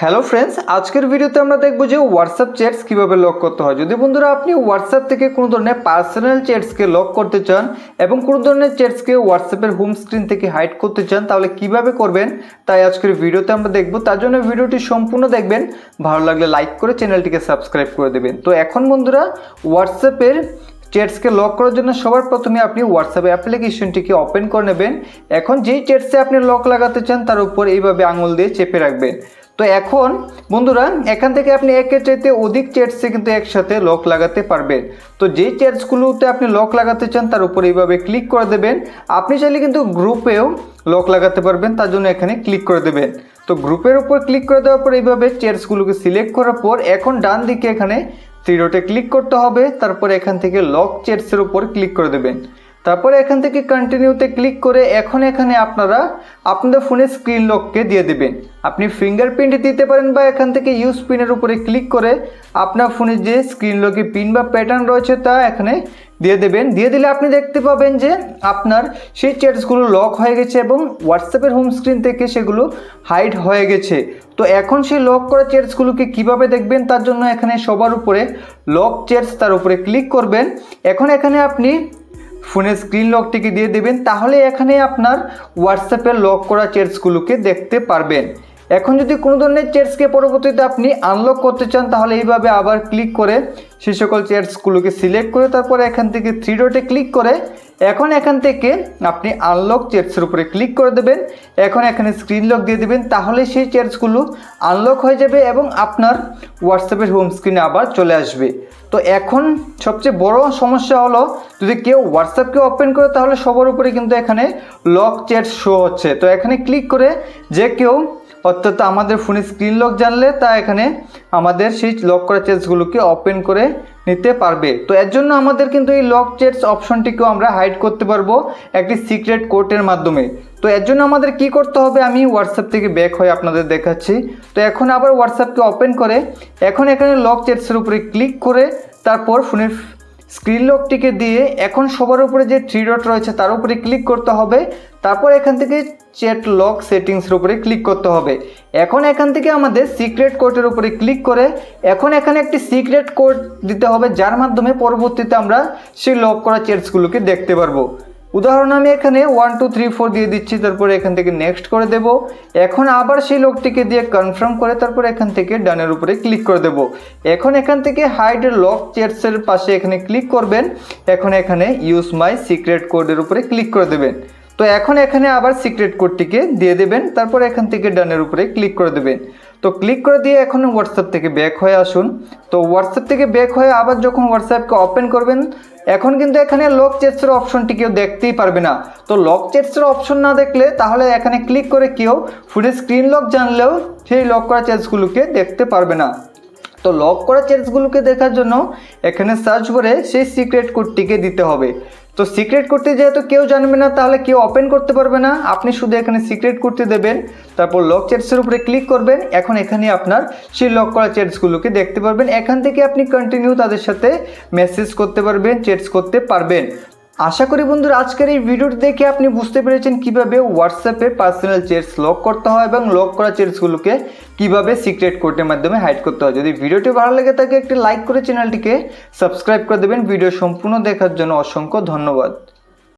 Hello friends, আজকের ভিডিওতে আমরা দেখব যে হোয়াটসঅ্যাপ চ্যাটস কীভাবে লক করতে হয়। যদি বন্ধুরা আপনি হোয়াটসঅ্যাপ থেকে কোনো ধরনের পার্সোনাল চ্যাটসকে লক করতে চান এবং কোনো ধরনের চ্যাটসকে হোয়াটসঅ্যাপের হোম স্ক্রিন থেকে হাইড করতে চান, তাহলে কীভাবে করবেন? তাই আজকের ভিডিওতে আমরা দেখব। তার জন্য ভিডিওটি সম্পূর্ণ দেখবেন। ভালো লাগলে লাইক করে চ্যানেলটিকে সাবস্ক্রাইব করে দেবেন। তো এখন বন্ধুরা হোয়াটসঅ্যাপের চ্যাটসকে লক করার জন্য সবার প্রথমে আপনি হোয়াটসঅ্যাপ অ্যাপ্লিকেশনটিকে ওপেন করে নেবেন। এখন যেই চ্যাটসে আপনি লক লাগাতে চান, তার উপর এইভাবে আঙুল দিয়ে চেপে রাখবেন। তো এখন, বন্ধুরা, এখান থেকে আপনি একের চাইতে অধিক চ্যাটসে কিন্তু একসাথে লক লাগাতে পারবেন। তো যেই চ্যাটসগুলোতে আপনি লক লাগাতে চান, তার উপর এইভাবে ক্লিক করে দেবেন। আপনি চাইলে কিন্তু গ্রুপেও লক লাগাতে পারবেন, তার জন্য এখানে ক্লিক করে দেবেন। তো গ্রুপের উপর ক্লিক করে দেওয়ার পর এইভাবে চ্যাটসগুলোকে সিলেক্ট করার পর, এখন ডান দিকে এখানে থ্রি ডটে ক্লিক করতে হবে। তারপর এখান থেকে লক চ্যাটসের উপর ক্লিক করে দেবেন। তারপরে এখান থেকে কন্টিনিউতে ক্লিক করে এখন এখানে আপনারা আপনাদের ফোনের স্ক্রিন লককে দিয়ে দেবেন। আপনি ফিঙ্গারপ্রিন্ট দিতে পারেন বা এখান থেকে ইউজ পিনের উপরে ক্লিক করে আপনার ফোনের যে স্ক্রিন লকে পিন বা প্যাটার্ন রয়েছে তা এখানে দিয়ে দেবেন। দিয়ে দিলে আপনি দেখতে পাবেন যে আপনার সেই চ্যাটসগুলো লক হয়ে গেছে এবং হোয়াটসঅ্যাপের হোম স্ক্রিন থেকে সেগুলো হাইড হয়ে গেছে। তো এখন সেই লক করা চ্যাটসগুলোকে কীভাবে দেখবেন তার জন্য এখানে সবার উপরে লক চ্যাটস তার উপরে ক্লিক করবেন। এখন এখানে আপনি ফোনের স্ক্রিন লকটিকে দিয়ে দেবেন তাহলে এখানে আপনার হোয়াটসঅ্যাপে লক করা চ্যাটসগুলোকে দেখতে পারবেন। এখন যদি কোনো ধরনের চ্যাটসকে পরবর্তীতে আপনি আনলক করতে চান, তাহলে এইভাবে আবার ক্লিক করে সেই সকল চ্যাটসগুলোকে সিলেক্ট করে তারপরে এখান থেকে থ্রি ডটে ক্লিক করে এখন এখান থেকে আপনি আনলক চ্যাটসের উপরে ক্লিক করে দেবেন। এখন এখানে স্ক্রিন লক দিয়ে দেবেন, তাহলে সেই চ্যাটসগুলো আনলক হয়ে যাবে এবং আপনার হোয়াটসঅ্যাপের হোম স্ক্রিনে আবার চলে আসবে। তো এখন সবচেয়ে বড় সমস্যা হলো, যদি কেউ হোয়াটসঅ্যাপকে ওপেন করে, তাহলে সবার উপরে কিন্তু এখানে লক চ্যাট শো হচ্ছে। তো এখানে ক্লিক করে যে কেউ অর্থাৎ আমাদের ফোনে স্ক্রিন লক জানলে তা এখানে আমাদের সেই লক করা চ্যাটসগুলোকে ওপেন করে নিতে পারবে। তো এর জন্য আমাদের কিন্তু এই লক চেটস অপশনটিকেও আমরা হাইড করতে পারব একটি সিক্রেট কোডের মাধ্যমে। তো এর জন্য আমাদের কি করতে হবে? আমি হোয়াটসঅ্যাপ থেকে ব্যাক হয়ে আপনাদের দেখাচ্ছি। তো এখন আবার হোয়াটসঅ্যাপকে ওপেন করে, এখন এখানে লক চেটসের উপরে ক্লিক করে তারপর ফোনের স্ক্রিন লকটিকে দিয়ে এখন সবার উপরে যে থ্রি ডট রয়েছে তার উপরে ক্লিক করতে হবে। তারপর এখান থেকে চ্যাট লক সেটিংসের উপরে ক্লিক করতে হবে। এখন এখান থেকে আমাদের সিক্রেট কোডের উপরে ক্লিক করে এখন এখানে একটি সিক্রেট কোড দিতে হবে, যার মাধ্যমে পরবর্তীতে আমরা সেই লক করা চ্যাটসগুলোকে দেখতে পারব। উদাহরণ, আমি এখানে ওয়ান টু থ্রি ফোর দিয়ে দিচ্ছি, তারপরে এখান থেকে নেক্সট করে দেব। এখন আবার সেই লোকটিকে দিয়ে কনফার্ম করে তারপর এখান থেকে ডানের উপরে ক্লিক করে দেব। এখন এখান থেকে হাইড লক চেয়ারসের পাশে এখানে ক্লিক করবেন। এখন এখানে ইউজ মাই সিক্রেট কোডের উপরে ক্লিক করে দেবেন। তো এখন এখানে আবার সিক্রেট কোডটিকে দিয়ে দেবেন, তারপর এখান থেকে ডানের উপরে ক্লিক করে দেবেন। তো ক্লিক করে দিয়ে এখন হোয়াটসঅ্যাপ থেকে ব্যাক হয়ে আসুন। তো হোয়াটসঅ্যাপ থেকে ব্যাক হয়ে আবার যখন হোয়াটসঅ্যাপকে ওপেন করবেন, এখন কিন্তু এখানে লক চেটসের অপশনটি কেউ দেখতেই পারবে না। তো লক চেটসের অপশন না দেখলে তাহলে এখানে ক্লিক করে কেউ ফুডে স্ক্রিন লক জানলেও সেই লক করা চেটসগুলোকে দেখতে পারবে না। তো লক করা চ্যাটসগুলোকে দেখার জন্য এখানে সার্চ করে সেই সিক্রেট কোডটিকে দিতে হবে। তো সিক্রেট করতে যেহেতু কেউ জানবে না, তাহলে কেউ ওপেন করতে পারবে না। আপনি শুধু এখানে সিক্রেট করতে দেবেন, তারপর লক চেটসের উপরে ক্লিক করবেন। এখন এখানে আপনার সেই লক করা চেটসগুলোকে দেখতে পারবেন। এখান থেকে আপনি কন্টিনিউ তাদের সাথে মেসেজ করতে পারবেন চেটস করতে পারবেন। আশা করি বন্ধুরা, আজকের এই ভিডিওটি দেখে আপনি বুঝতে পেরেছেন কীভাবে হোয়াটসঅ্যাপে পার্সোনাল চেটস লক করতে হয় এবং লক করা চেটসগুলোকে কীভাবে সিক্রেট কোডের মাধ্যমে হাইড করতে হয়। যদি ভিডিওটি ভালো লেগে থাকে, একটি লাইক করে চ্যানেলটিকে সাবস্ক্রাইব করে দেবেন। ভিডিও সম্পূর্ণ দেখার জন্য অসংখ্য ধন্যবাদ।